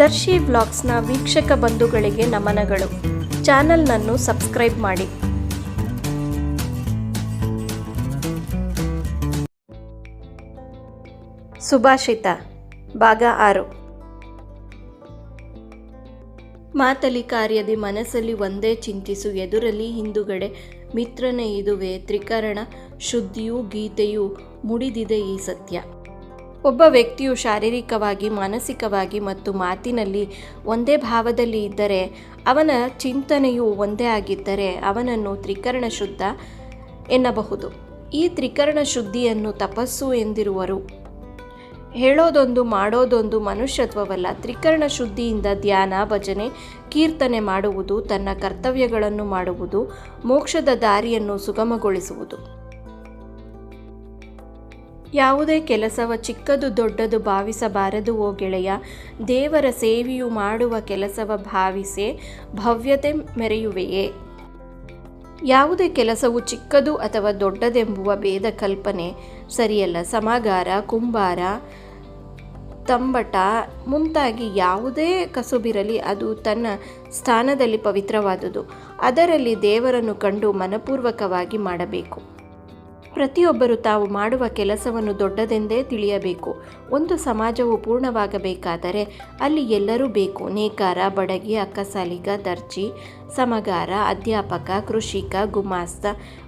ದರ್ಶಿ ವ್ಲಾಗ್ಸ್ನ ವೀಕ್ಷಕ ಬಂಧುಗಳಿಗೆ ನಮನಗಳು. ಚಾನಲ್ನನ್ನು ಸಬ್ಸ್ಕ್ರೈಬ್ ಮಾಡಿ. ಸುಭಾಷಿತ, ಭಾಗ ಆರು. ಮಾತಲಿ ಕಾರ್ಯದಿ ಮನಸ್ಸಲ್ಲಿ ಒಂದೇ ಚಿಂತಿಸು ಎದುರಲ್ಲಿ ಹಿಂದುಗಡೆ ಮಿತ್ರನೇ ಇದುವೆ ತ್ರಿಕರಣ, ಶುದ್ಧಿಯೂ ಗೀತೆಯೂ ಮುಡಿದಿದೆ ಈ ಸತ್ಯ. ಒಬ್ಬ ವ್ಯಕ್ತಿಯು ಶಾರೀರಿಕವಾಗಿ, ಮಾನಸಿಕವಾಗಿ ಮತ್ತು ಮಾತಿನಲ್ಲಿ ಒಂದೇ ಭಾವದಲ್ಲಿ ಇದ್ದರೆ ಅವನ ಚಿಂತನೆಯು ಒಂದೇ ಆಗಿದ್ದರೆ ಅವನನ್ನು ತ್ರಿಕರಣ ಶುದ್ಧ ಎನ್ನಬಹುದು. ಈ ತ್ರಿಕರಣ ಶುದ್ಧಿಯನ್ನು ತಪಸ್ಸು ಎಂದಿರುವರು. ಹೇಳೋದೊಂದು ಮಾಡೋದೊಂದು ಮನುಷ್ಯತ್ವವಲ್ಲ. ತ್ರಿಕರಣ ಶುದ್ಧಿಯಿಂದ ಧ್ಯಾನ, ಭಜನೆ, ಕೀರ್ತನೆ ಮಾಡುವುದು ತನ್ನ ಕರ್ತವ್ಯಗಳನ್ನು ಮಾಡುವುದು, ಮೋಕ್ಷದ ದಾರಿಯನ್ನು ಸುಗಮಗೊಳಿಸುವುದು. ಯಾವುದೇ ಕೆಲಸವ ಚಿಕ್ಕದು ದೊಡ್ಡದು ಭಾವಿಸಬಾರದು, ಓ ಗೆಳೆಯ. ದೇವರ ಸೇವೆಯು ಮಾಡುವ ಕೆಲಸವ ಭಾವಿಸೆ, ಭವ್ಯತೆ ಮೆರೆಯುವೆಯೇ. ಯಾವುದೇ ಕೆಲಸವು ಚಿಕ್ಕದು ಅಥವಾ ದೊಡ್ಡದೆಂಬುವ ಭೇದ ಕಲ್ಪನೆ. ಸರಿಯಲ್ಲ, ಸಮಾಗಾರ, ಕುಂಬಾರ, ತಂಬಟ, ಮುಂತಾಗಿ ಯಾವುದೇ ಕಸುಬಿರಲಿ ಅದು ತನ್ನ ಸ್ಥಾನದಲ್ಲಿ ಪವಿತ್ರವಾದುದು. ಅದರಲ್ಲಿ ದೇವರನ್ನು ಕಂಡು ಮನಪೂರ್ವಕವಾಗಿ ಮಾಡಬೇಕು. ಪ್ರತಿಯೊಬ್ಬರು ತಾವು ಮಾಡುವ ಕೆಲಸವನ್ನು ದೊಡ್ಡದೆಂದೇ ತಿಳಿಯಬೇಕು. ಒಂದು ಸಮಾಜವು ಪೂರ್ಣವಾಗಬೇಕಾದರೆ ಅಲ್ಲಿ ಎಲ್ಲರೂ ಬೇಕು. ನೇಕಾರ, ಬಡಗಿ, ಅಕ್ಕಸಾಲಿಗ, ದರ್ಜಿ, ಸಮಗಾರ, ಅಧ್ಯಾಪಕ, ಕೃಷಿಕ, ಗುಮಾಸ್ತ,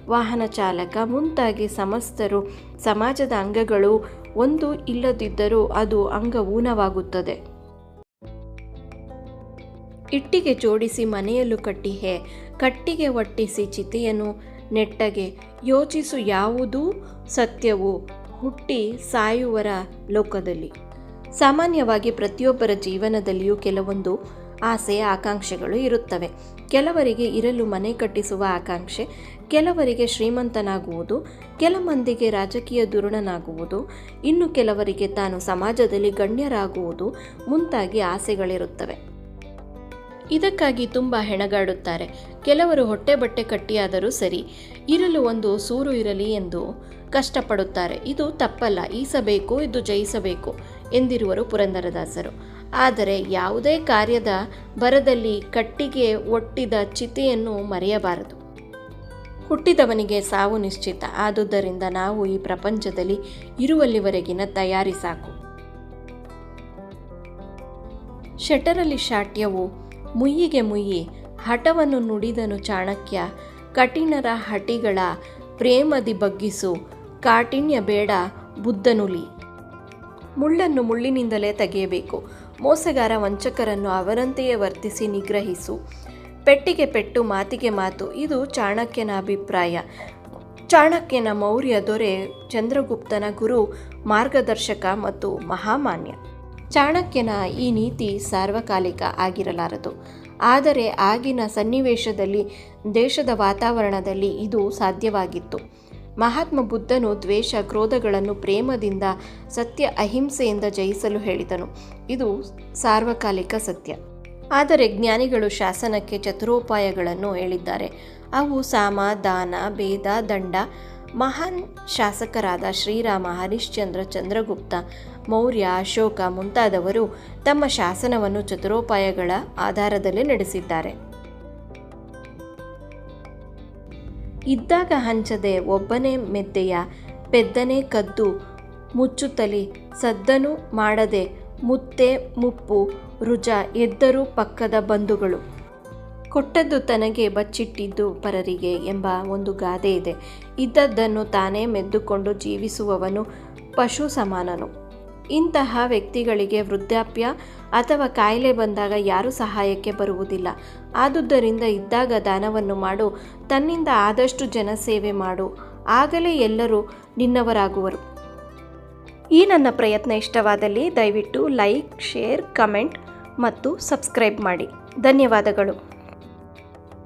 ವಾಹನ ಚಾಲಕ ಮುಂತಾಗಿ ಸಮಸ್ತರು ಸಮಾಜದ ಅಂಗಗಳು ಒಂದು ಇಲ್ಲದಿದ್ದರೂ ಅದು ಅಂಗವೂನವಾಗುತ್ತದೆ ಇಟ್ಟಿಗೆ ಜೋಡಿಸಿ ಮನೆಯಲ್ಲೂ ಕಟ್ಟಿಹೆ, ಕಟ್ಟಿಗೆ ಒಟ್ಟಿಸಿ ಚಿತೆಯನ್ನು ನೆಟ್ಟಗೆ ಯೋಚಿಸು ಯಾವುದೂ ಸತ್ಯವು ಹುಟ್ಟಿ ಸಾಯುವರ ಲೋಕದಲ್ಲಿ. ಸಾಮಾನ್ಯವಾಗಿ ಪ್ರತಿಯೊಬ್ಬರ ಜೀವನದಲ್ಲಿಯೂ ಕೆಲವೊಂದು ಆಸೆ, ಆಕಾಂಕ್ಷೆಗಳು ಇರುತ್ತವೆ. ಕೆಲವರಿಗೆ ಇರಲು ಮನೆ ಕಟ್ಟಿಸುವ ಆಕಾಂಕ್ಷೆ, ಕೆಲವರಿಗೆ ಶ್ರೀಮಂತನಾಗುವುದು, ಕೆಲ ಮಂದಿಗೆ ರಾಜಕೀಯ ದುರುಣನಾಗುವುದು ಇನ್ನು ಕೆಲವರಿಗೆ ತಾನು ಸಮಾಜದಲ್ಲಿ ಗಣ್ಯರಾಗುವುದು ಮುಂತಾಗಿ ಆಸೆಗಳಿರುತ್ತವೆ. ಇದಕ್ಕಾಗಿ ತುಂಬ ಹೆಣಗಾಡುತ್ತಾರೆ. ಕೆಲವರು ಹೊಟ್ಟೆ ಬಟ್ಟೆ ಕಟ್ಟಿಯಾದರೂ ಸರಿ, ಇರಲು ಒಂದು ಸೂರು ಇರಲಿ ಎಂದು ಕಷ್ಟಪಡುತ್ತಾರೆ. ಇದು ತಪ್ಪಲ್ಲ, ಈಸಬೇಕು, ಇದು ಜಯಿಸಬೇಕು ಎಂದಿರುವರು ಪುರಂದರದಾಸರು. ಆದರೆ ಯಾವುದೇ ಕಾರ್ಯದ ಬರದಲ್ಲಿ ಕಟ್ಟಿಗೆ ಒಟ್ಟಿದ ಚಿತೆಯನ್ನು ಮರೆಯಬಾರದು. ಹುಟ್ಟಿದವನಿಗೆ ಸಾವು ನಿಶ್ಚಿತ. ಆದುದರಿಂದ ನಾವು ಈ ಪ್ರಪಂಚದಲ್ಲಿ ಇರುವಲ್ಲಿವರೆಗಿನ ತಯಾರಿ ಸಾಕು. ಶಟರಲ್ಲಿ ಶಾಟ್ಯವು ಮುಯ್ಯಿಗೆ ಮುಯ್ಯಿ ಹಠವನ್ನು ನುಡಿದನು ಚಾಣಕ್ಯ. ಕಠಿಣರ ಹಟಿಗಳ ಪ್ರೇಮದಿ ಬಗ್ಗಿಸು, ಕಾಠಿಣ್ಯ ಬೇಡ ಬುದ್ಧನುಲಿ. ಮುಳ್ಳನ್ನು ಮುಳ್ಳಿನಿಂದಲೇ ತೆಗೆಯಬೇಕು. ಮೋಸಗಾರ ವಂಚಕರನ್ನು ಅವರಂತೆಯೇ ವರ್ತಿಸಿ ನಿಗ್ರಹಿಸು. ಪೆಟ್ಟಿಗೆ ಪೆಟ್ಟು ಮಾತಿಗೆ ಮಾತು, ಇದು ಚಾಣಕ್ಯನ ಅಭಿಪ್ರಾಯ. ಚಾಣಕ್ಯನ ಮೌರ್ಯ ದೊರೆ ಚಂದ್ರಗುಪ್ತನ ಗುರು, ಮಾರ್ಗದರ್ಶಕ ಮತ್ತು ಮಹಾಮಾನ್ಯ. ಚಾಣಕ್ಯನ ಈ ನೀತಿ ಸಾರ್ವಕಾಲಿಕ ಆಗಿರಲಾರದು. ಆದರೆ ಆಗಿನ ಸನ್ನಿವೇಶದಲ್ಲಿ, ದೇಶದ ವಾತಾವರಣದಲ್ಲಿ ಇದು ಸಾಧ್ಯವಾಗಿತ್ತು. ಮಹಾತ್ಮ ಬುದ್ಧನು ದ್ವೇಷ, ಕ್ರೋಧಗಳನ್ನು ಪ್ರೇಮದಿಂದ, ಸತ್ಯ, ಅಹಿಂಸೆಯಿಂದ ಜಯಿಸಲು ಹೇಳಿದನು. ಇದು ಸಾರ್ವಕಾಲಿಕ ಸತ್ಯ. ಆದರೆ ಜ್ಞಾನಿಗಳು ಶಾಸನಕ್ಕೆ ಚತುರೋಪಾಯಗಳನ್ನು ಹೇಳಿದ್ದಾರೆ. ಅವು ಸಾಮ, ದಾನ, ಭೇದ, ದಂಡ ಮಹಾನ್ ಶಾಸಕರಾದ ಶ್ರೀರಾಮ, ಹರಿಶ್ಚಂದ್ರ, ಚಂದ್ರಗುಪ್ತ, ಮೌರ್ಯ, ಅಶೋಕ ಮುಂತಾದವರು ತಮ್ಮ ಶಾಸನವನ್ನು ಚತುರೋಪಾಯಗಳ ಆಧಾರದಲ್ಲಿ ನಡೆಸಿದ್ದಾರೆ. ಇದ್ದಾಗ ಹಂಚದೆ ಒಬ್ಬನೇ ಮೆದ್ದೆಯ ಪೆದ್ದನೆ ಕದ್ದು ಮುಚ್ಚುತ್ತಲಿ ಸದ್ದನು ಮಾಡದೆ ಮುತ್ತೆ ಮುಪ್ಪು ರುಜ ಎದ್ದರು ಪಕ್ಕದ ಬಂಧುಗಳು ಕೊಟ್ಟದ್ದು ತನಗೆ ಬಚ್ಚಿಟ್ಟಿದ್ದು ಪರರಿಗೆ ಎಂಬ ಒಂದು ಗಾದೆ ಇದೆ. ಇದ್ದದ್ದನ್ನು ತಾನೇ ಮೆದ್ದುಕೊಂಡು ಜೀವಿಸುವವನು ಪಶು ಸಮಾನನು. ಇಂತಹ ವ್ಯಕ್ತಿಗಳಿಗೆ ವೃದ್ಧಾಪ್ಯ ಅಥವಾ ಕಾಯಿಲೆ ಬಂದಾಗ ಯಾರೂ ಸಹಾಯಕ್ಕೆ ಬರುವುದಿಲ್ಲ. ಆದುದರಿಂದ ಇದ್ದಾಗ ದಾನವನ್ನು ಮಾಡು, ತನ್ನಿಂದ ಆದಷ್ಟು ಜನಸೇವೆ ಮಾಡು, ಆಗಲೇ ಎಲ್ಲರೂ ನಿನ್ನವರಾಗುವರು. ಈ ನನ್ನ ಪ್ರಯತ್ನ ಇಷ್ಟವಾದಲ್ಲಿ ದಯವಿಟ್ಟು ಲೈಕ್, ಶೇರ್, ಕಮೆಂಟ್ ಮತ್ತು ಸಬ್ಸ್ಕ್ರೈಬ್ ಮಾಡಿ. ಧನ್ಯವಾದಗಳು.